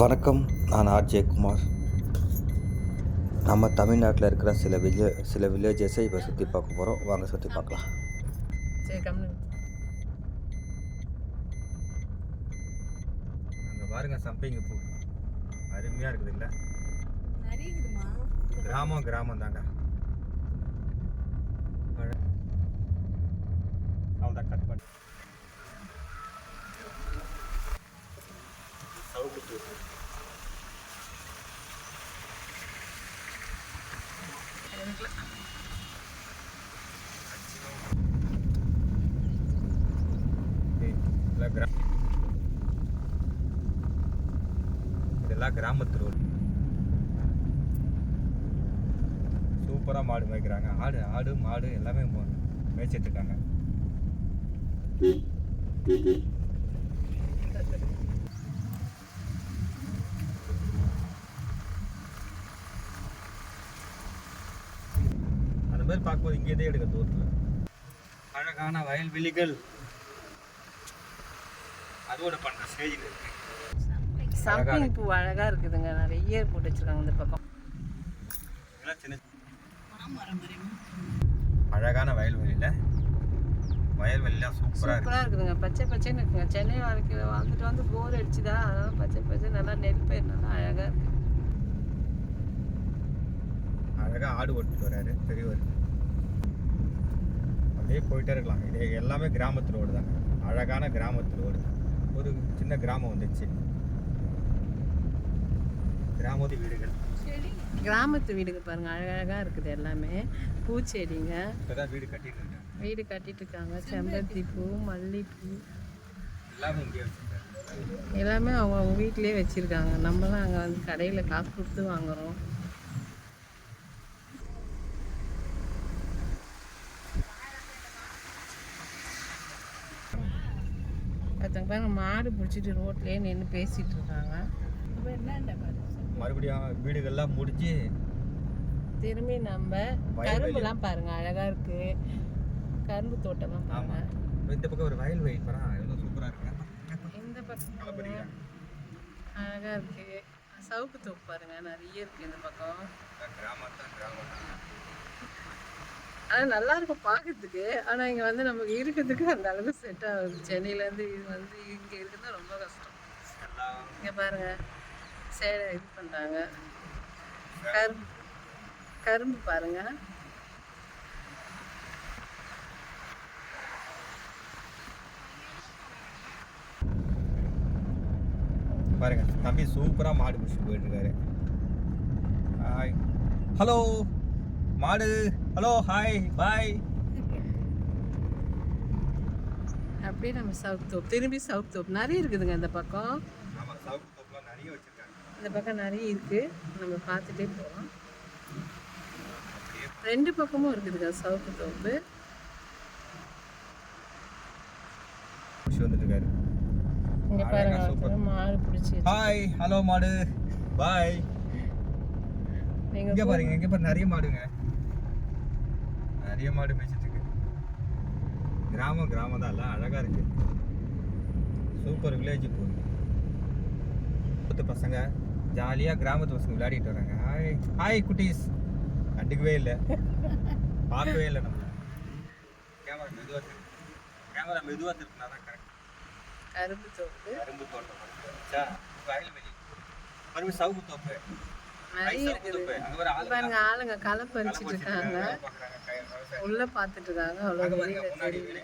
வணக்கம் நான் ஆர்ஜே குமார். நம்ம தமிழ்நாட்டில் இருக்கிற சில வில்லே சில வில்லேஜஸை இப்போ சுற்றி பார்க்க போகிறோம் வாங்க சுற்றி பார்க்கலாம். அங்கே பாருங்க சம்பைங்க பூ அருமையாக இருக்குது இல்லை கிராமம் கிராமம் தாங்க அவ்வளோதான் கட் பண்ணி சவுக்கு தூக்கு இதெல்லாம் கிராமத்து ரோடு சூப்பராக மாடு மேய்க்கிறாங்க. ஆடு ஆடு மாடு எல்லாமே மேய்ச்சிட்டு இருக்காங்க. பார்க்கும்போது இங்கேயே எடுக்க தூரத்தில் அழகான வயல்வெளிகள். அதோட பண்ணுற ஸ்டேஜில் இருக்கு சம்பிங் பூ அழகா இருக்குதுங்க. நிறைய போட்டு வச்சிருக்காங்க இந்த பக்கம். அழகான வயல்வெளியில். வயல்வெளிலாம் சூப்பராக இருக்கு. சூப்பரா இருக்குதுங்க. பச்சை பச்சைன்னு இருக்குங்க. சென்னை வாழ்க்கையில் வந்துட்டு வந்து போர் அடிச்சுதா? அதனால பச்சை பச்சை நல்லா நெல் பயிர் நல்லா அழகா இருக்கு. அழகாக ஆடு ஓட்டிட்டு வராரு பெரியவர். அப்படியே போயிட்டே இருக்கலாம். இது எல்லாமே கிராமத்து ரோடு தாங்க அழகான கிராமத்து ரோடு ஒரு சின்ன கிராமம் வந்துச்சு. கிராமத்து வீடுகள். கிராமத்து வீடுங்க பாருங்க. அழகழகா இருக்குது எல்லாமே. பூச்செடிங்க. இப்போதான் வீடு கட்டிட்டு இருக்காங்க. வீடு கட்டிட்டு இருக்காங்க. செம்பருத்தி. பூ மல்லிப்பூ. எல்லாமே இங்கே எல்லாமே அவங்க அவங்க வீட்டிலேயே வச்சிருக்காங்க. நம்மலாம் அங்கே வந்து கடையில் காசு கொடுத்து வாங்குறோம் ஒருத்தங்க பாருங்க மாடு பிடிச்சிட்டு ரோட்லயே நின்று பேசிட்டு இருக்காங்க. மறுபடியும் வீடுகள்லாம் முடிஞ்சு திரும்பி நம்ம. கரும்புலாம் பாருங்க அழகா இருக்கு. கரும்பு தோட்டம்லாம் பாருங்க. இந்த பக்கம் ஒரு வயல்வெளி பரா எவ்வளோ சூப்பராக இருக்கு. இந்த பக்கம் அழகா இருக்கு. சவுக்கு தோப்பு பாருங்க நிறைய இருக்கு இந்த பக்கம். கிராமம் தான் ஆனால் நல்லா இருக்கும் பார்க்கறதுக்கு ஆனால் இங்கே வந்து நமக்கு இருக்கிறதுக்கு அந்த அளவுக்கு செட் ஆகுது. சென்னையிலேருந்து இது வந்து இங்கே இருக்கிறது ரொம்ப கஷ்டம். இங்கே பாருங்கள் பாருங்க. சேலை இது பண்ணுறாங்க கரும்பு கரும்பு பாருங்க. பாருங்க தம்பி சூப்பராக மாடு பிடிச்சி போயிட்டு இருக்காரு ஹலோ மாடு. ஹலோ ஹாய் பாய் அப்படியே நம்ம சவுக் தோப்பு திரும்பி சவுக் தோப்பு நிறைய இருக்குதுங்க இந்த பக்கம். இந்த பக்கம் நிறைய இருக்கு. நம்ம பார்த்துட்டே போகலாம். ரெண்டு பக்கமும் இருக்குதுங்க சவுக்கு தோப்பு இங்க பாருங்க மாடு பிடிச்சி ஹாய் ஹலோ மாடு. பாய் இங்க பாருங்க இங்க பாரு நிறைய மாடுங்க. நிறைய மாடு மேய்ச்சிட்டு இருக்கு. கிராமம் கிராமம் தான் எல்லாம் அழகா இருக்கு. சூப்பர் வில்லேஜ் போகுது பசங்க ஜாலியா கிராமத்து பசங்க விளையாடிட்டு வராங்க. ஹாய் ஹாய் குட்டீஸ். கண்டுக்கவே இல்லை. பார்க்கவே இல்லை நம்ம கேமரா மெதுவாக திரு கேமரா மெதுவாக திருப்பினா தான் கரெக்ட் கரும்பு தோப்பு. கரும்பு தோட்டம். சா வயல்வெளி. மறுபடியும் சவுக்கு தோப்பு. நிறைய இருக்குது. பாருங்க ஆளுங்க களை பறிச்சிட்டு இருக்காங்க. உள்ள பாத்துட்டு இருக்காங்க. அவ்வளவு வெளியில தெரியல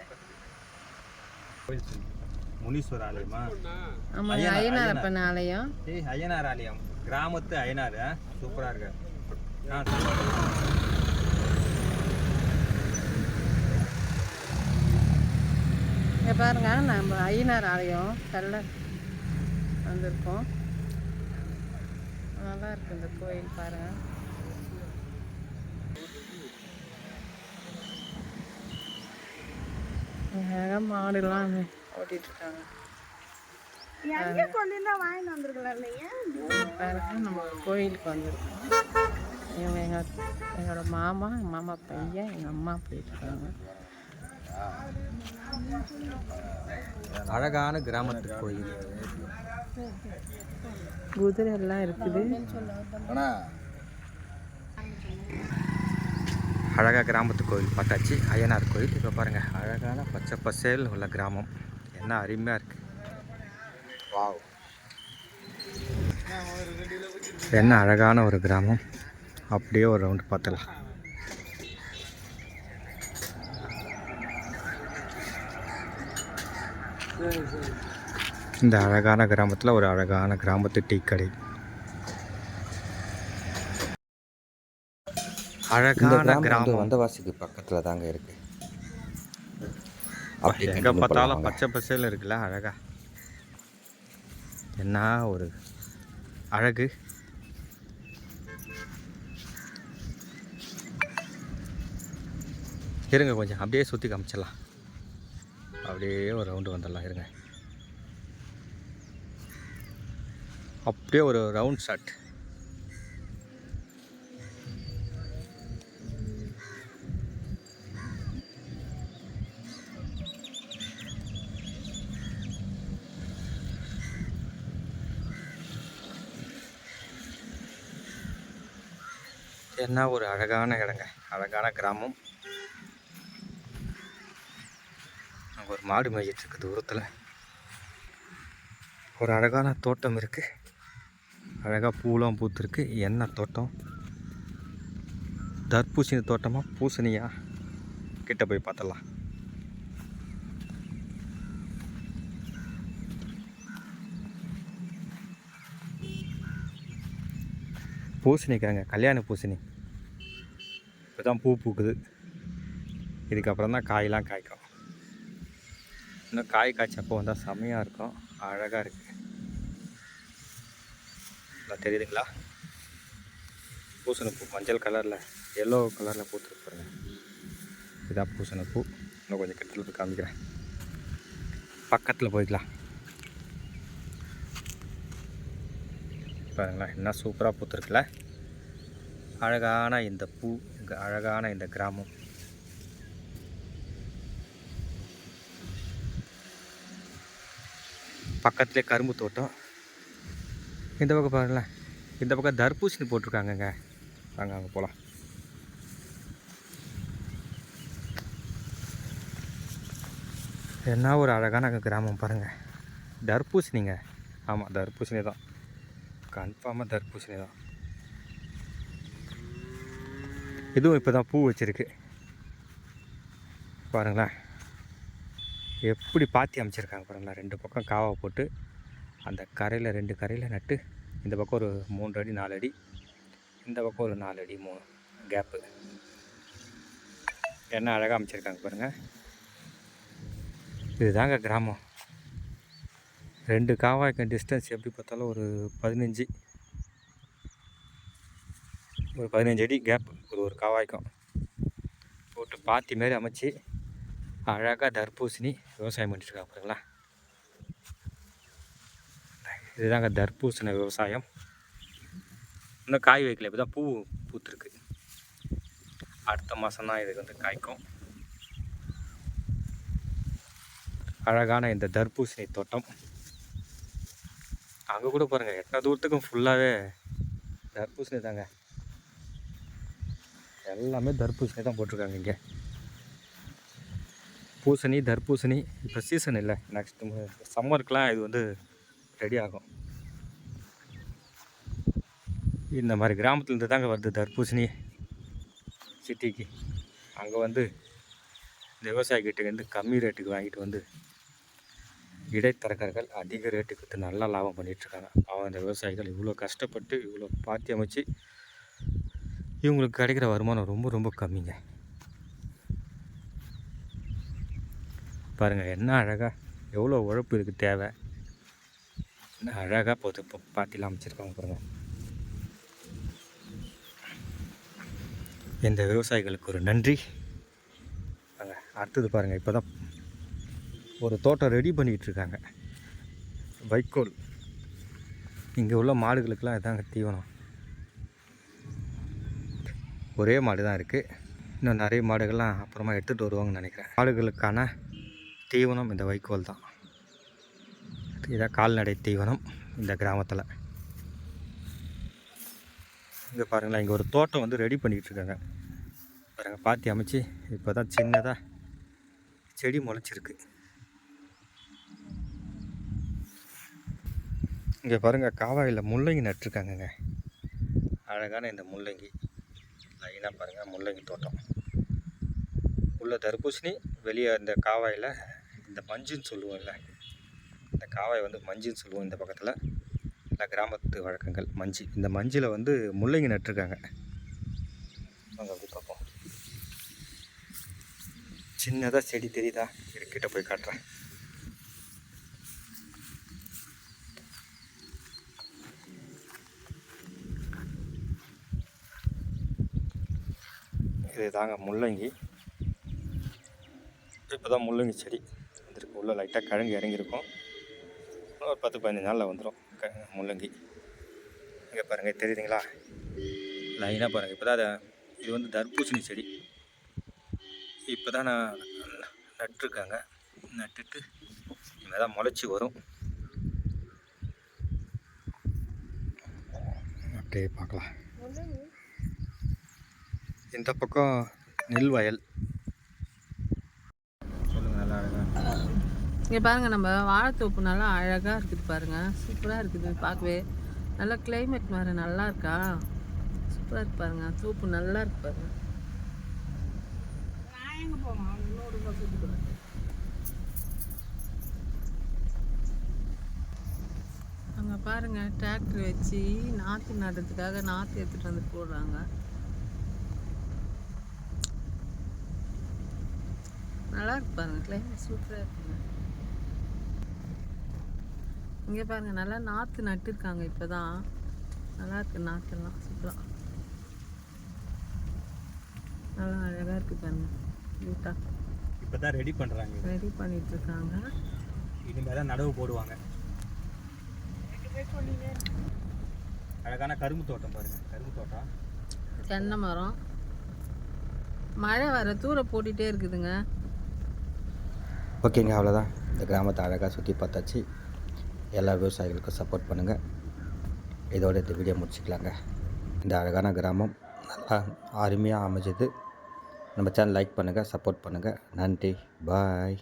முனீஸ்வர ஆலயமா? ஆமா ஐயனார், ஐயனாரப்பன் ஆலயம். ஏய் அய்யனார் ஆலயம். கிராமத்து அய்யனார்? சூப்பரா இருக்கு இங்க பாருங்க நம்ம ஐயனார் ஆலயம் கல்ல வந்திருக்கோம். நல்லா இருக்கு இந்த கோயில் பாருங்க அழகா மாடுலாம் ஓட்டிட்டு இருக்காங்க பாருங்க நம்ம கோயிலுக்கு வந்திருக்கோம். இவங்க எங்க எங்களோட மாமா மாமா பையன் எங்க அம்மா போயிட்டு இருக்காங்க அழகான கிராமத்து கோயில். குதிரை எல்லாம் இருக்குது அழகாக கிராமத்து கோயில் பார்த்தாச்சு. அய்யனார் கோயில். இப்போ பாருங்கள் அழகான பச்சை பசேல் உள்ள கிராமம். என்ன அருமையாக இருக்குது வாவ். என்ன அழகான ஒரு கிராமம். அப்படியே ஒரு ரவுண்டு பார்த்துலாம் இந்த அழகான கிராமத்தில் ஒரு அழகான கிராமத்து டீ கடை. அழகான கிராமம் வந்தவாசிக்கு பக்கத்தில் தாங்க இருக்கு. எங்கே பார்த்தாலும் பச்சை பசேல் இருக்குல்ல அழகா. என்ன ஒரு அழகு. இருங்க கொஞ்சம் அப்படியே சுற்றி காமிச்சிடலாம். அப்படியே ஒரு ரவுண்டு வந்துடலாம் இருங்க. அப்படியே ஒரு ரவுண்ட் ஷாட் என்ன ஒரு அழகான இடங்க அழகான கிராமம். அங்கே ஒரு மாடு மேய்ச்சிட்டு தூரத்தில். ஒரு அழகான தோட்டம் இருக்குது அழகாக பூலாம் பூத்துருக்கு. என்ன தோட்டம்? தர்பூசணி தோட்டமாக பூசணியா? கிட்ட போய் பார்த்தலாம் பூசணிக்காங்க கல்யாண பூசணி. இப்போ தான் பூ பூக்குது. இதுக்கப்புறம் தான் காயெலாம் காய்க்கும். இன்னும் காய் காய்ச்சப்போ வந்தால் செம்மையாக இருக்கும். அழகாக இருக்குது நல்லா தெரியுதுங்களா? பூசணிப்பூ மஞ்சள் கலரில் எல்லோ கலரில் பூத்துருப்பாருங்க இதான் பூசணிப்பூ இன்னும் கொஞ்சம் கிட்டத்தில் போய் காமிக்கிறேன். பக்கத்தில் போய்க்கலாம். பாருங்களேன் என்ன சூப்பராக பூத்துருக்குல்ல. அழகான இந்த பூ அழகான இந்த கிராமம். பக்கத்துலேயே கரும்பு தோட்டம். இந்த பக்கம் பாருங்களேன். இந்த பக்கம் தர்பூசணி போட்டிருக்காங்கங்க. வாங்க அங்கே போகலாம் என்ன ஒரு அழகான கிராமம் பாருங்கள் தர்பூசணிங்க. ஆமாம் தர்பூசணி தான். கன்ஃபார்மாக தர்பூசணி தான். இதுவும் இப்போ தான் பூ வச்சுருக்கு. பாருங்களேன். எப்படி பாத்தி அமைச்சிருக்காங்க பாருங்களா ரெண்டு பக்கம் காவை போட்டு அந்த கரையில் ரெண்டு கரையில் நட்டு இந்த பக்கம் ஒரு மூன்று அடி நாலு அடி இந்த பக்கம் ஒரு நாலு அடி மூணு கேப்பு என்ன அழகாக அமைச்சிருக்காங்க பாருங்கள் இதுதாங்க கிராமம். ரெண்டு காவாய்க்கு டிஸ்டன்ஸ் எப்படி பார்த்தாலும் ஒரு பதினஞ்சு ஒரு பதினஞ்சு அடி கேப் ஒரு ஒரு காவாய்க்கும். போட்டு பாத்தி மாரி அமைச்சு அழகாக தர்பூசணி விவசாயம் பண்ணிட்டுருக்காங்க பாருங்களா. இதுதாங்க தர்பூசணி விவசாயம். இன்னும் காய் வைக்கல இப்போ தான் பூ பூத்துருக்கு. அடுத்த மாதம் தான் இதுக்கு வந்து காய்க்கும். அழகான இந்த தர்பூசணி தோட்டம். அங்கே கூட பாருங்கள் எத்தனை தூரத்துக்கும் ஃபுல்லாகவே தர்பூசணி தாங்க. எல்லாமே தர்பூசணி தான் போட்டிருக்காங்க இங்கே. பூசணி தர்பூசணி இப்போ சீசன் இல்லை. நெக்ஸ்ட் சம்மருக்குலாம் இது வந்து ரெடி ஆகும். இந்த மாதிரி கிராமத்துலேருந்து தாங்க வருது தர்பூசணி சிட்டிக்கு. அங்கே வந்து இந்த விவசாயிகிட்டேருந்து கம்மி ரேட்டுக்கு வாங்கிட்டு வந்து இடைத்தரகர்கள் அதிக ரேட்டுக்கு விற்று நல்லா லாபம் பண்ணிகிட்ருக்காங்க அவங்க இந்த விவசாயிகள் இவ்வளோ கஷ்டப்பட்டு இவ்வளோ பாத்தி அமைச்சு இவங்களுக்கு கிடைக்கிற வருமானம் ரொம்ப ரொம்ப கம்மிங்க. பாருங்கள் என்ன அழகாக எவ்வளோ உழைப்பு இதுக்கு தேவை. என்ன அழகாக போது இப்போ பாத்திலாம் அமைச்சிருக்காங்க பாருங்கள் இந்த விவசாயிகளுக்கு ஒரு நன்றி. அடுத்தது பாருங்கள் இப்போ தான் ஒரு தோட்டம் ரெடி பண்ணிகிட்டு இருக்காங்க. வைக்கோல். இங்கே உள்ள மாடுகளுக்கெல்லாம் இதாங்க தீவனம். ஒரே மாடு தான் இருக்குது இன்னும் நிறைய மாடுகள்லாம் அப்புறமா எடுத்துகிட்டு வருவாங்கன்னு நினைக்கிறேன். மாடுகளுக்கான தீவனம் இந்த வைக்கோல் தான். இதான் கால்நடை தீவனம் இந்த கிராமத்தில். இங்கே பாருங்களேன் இங்கே ஒரு தோட்டம் வந்து ரெடி பண்ணிகிட்டு இருக்காங்க. பாருங்கள் பாத்தி அமைச்சு இப்போ தான் சின்னதாக செடி முளைச்சிருக்கு. இங்கே பாருங்கள் காவாயில் முள்ளங்கி நட்டிருக்காங்கங்க. அழகான இந்த முள்ளங்கி. லைனாக பாருங்கள் முள்ளங்கி தோட்டம். உள்ள தர்பூசணி வெளியே இந்த காவாயில் இந்த மஞ்சுன்னு சொல்லுவோம்ல இந்த காவாய் வந்து மஞ்சுன்னு சொல்லுவோம் இந்த பக்கத்தில். இல்லை கிராமத்து வழக்கங்கள் மஞ்சு. இந்த மஞ்சில் வந்து முள்ளங்கி நட்டிருக்காங்க. நாங்கள் அப்படி பார்ப்போம். சின்னதாக செடி தெரியுதா? இருக்கிட்ட போய் காட்டுறேன். இது தாங்க முள்ளங்கி. இப்போ தான் முள்ளங்கி செடி வந்திருக்கு. உள்ள லைட்டாக கிழங்கு இறங்கியிருக்கும். ஒரு பத்து பதினஞ்சு நாளில் வந்துடும் க முள்ளங்கி. இங்கே பாருங்கள் தெரியுதுங்களா? லைனாக பாருங்கள் இப்போ தான் இது வந்து தர்பூசணி செடி. இப்போ தான் நான் நட்டிருக்காங்க. நட்டுட்டு இனிமேல் தான் முளைச்சி வரும். அப்படியே பார்க்கலாம். இந்த பக்கம் நெல் வயல் சொல்லுங்கள் நல்லா அழகா இங்கே பாருங்கள் நம்ம வாழைத்தோப்பு நல்லா அழகாக இருக்குது பாருங்க. சூப்பராக இருக்குது பார்க்கவே. நல்லா கிளைமேட் மாதிரி நல்லா இருக்கா? சூப்பராக இருக்கு பாருங்க. தோப்பு நல்லா இருக்கு பாருங்க. அங்கே பாருங்க டிராக்டர் வச்சு நாற்று நடுறதுக்காக நாற்று எடுத்துகிட்டு வந்து போடுறாங்க. நல்லா இருக்கு பாருங்க கிளைமேட் சூப்பராக இருக்குங்க. இங்கே பாருங்க நல்லா நாற்று நட்டுருக்காங்க இப்போ தான் நல்லா இருக்கு நாற்றுலாம் சூப்பராக நல்லா அழகாக இருக்கு பாருங்க நீட்டாக இப்போ தான் ரெடி பண்ணுறாங்க ரெடி பண்ணிட்டு இருக்காங்க இனிமேல் தான் நடவு போடுவாங்க. அழகான கரும்பு தோட்டம் பாருங்கள் கரும்பு தோட்டம். தென்னை மரம். மழை வர தூர போட்டுகிட்டே இருக்குதுங்க. ஓகேங்க அவ்வளோதான் இந்த கிராமத்தை அழகாக சுற்றி பார்த்தாச்சு. எல்லா விவசாயிகளுக்கும் சப்போர்ட் பண்ணுங்கள் இதோட இந்த வீடியோ முடிச்சுக்கலாங்க. இந்த அழகான கிராமம் நல்லா அருமையாக அமைஞ்சது. நம்ம சேனல் லைக் பண்ணுங்கள் சப்போர்ட் பண்ணுங்கள் நன்றி. பாய்